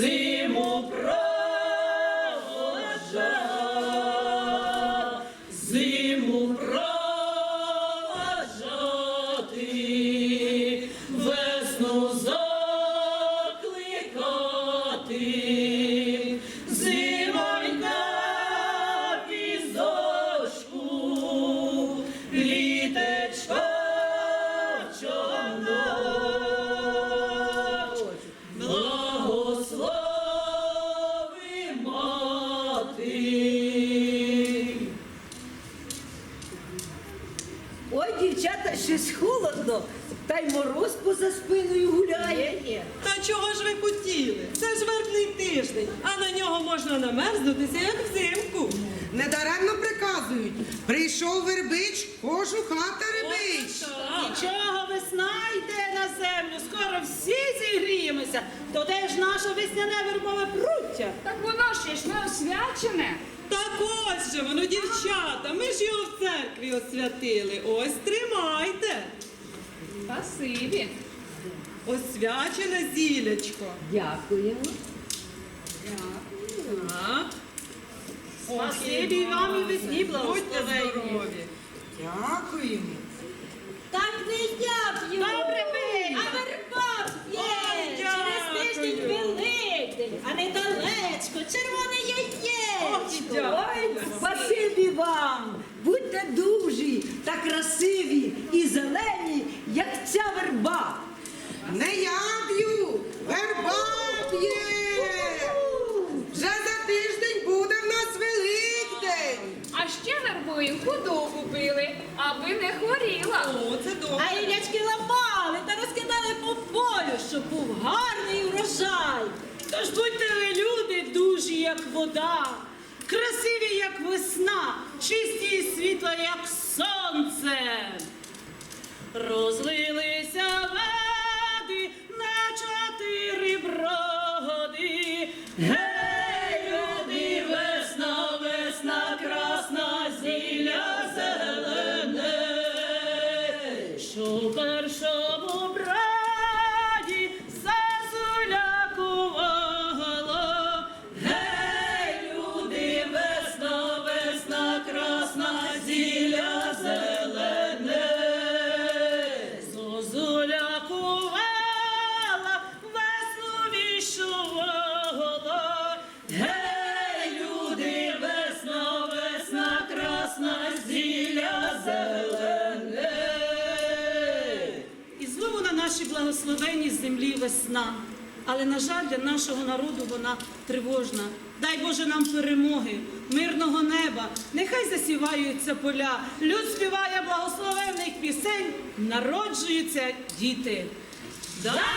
зиму проводжа, зиму проводжати, весну закликати, зимонька візочку, літечко дівчата, щось холодно, та й мороз поза спиною гуляє. Та чого ж ви хотіли? Це ж вербний тиждень, а на нього можна намерзнутися, як взимку. Недаремно приказують. Прийшов вербич, кожу хата рибич. Нічого, весна йде на землю, скоро всі зігріємося. То де ж наше весняне вербове пруття? Так воно ще ж не освячене. Так ось же воно, його в церкві освятили. Ось тримайте. Спасибі. Освячене зілечко. Дякуємо. Так. Спасибі вам і весні Будьте благословенні. здорові. Дякуємо. Так не дякую. Добре пий. А верба Ой, є. Через тиждень дякую. Великдень, а недалечко, червоне яєчко. дякую. Ой, спасибі вам. Будьте дужі та красиві і зелені, як ця верба. Не я б'ю, верба б'є. Вже за тиждень буде в нас Великдень. А ще вербою худобу били, аби не хворіла. О, це добре. А ілячки лапали та розкидали по полю, щоб був гарний урожай. Тож будьте ви люди дужі, як вода, весна, чисті і світла, як сонце. Розлилися веди на чотири броди. Гей, люди, весна, весна, красна, зілля зелене, що першому благословенній землі весна. Але, на жаль, для нашого народу вона тривожна. Дай Боже нам перемоги, мирного неба, нехай засіваються поля, люд співає благословенних пісень, народжуються діти. Боже!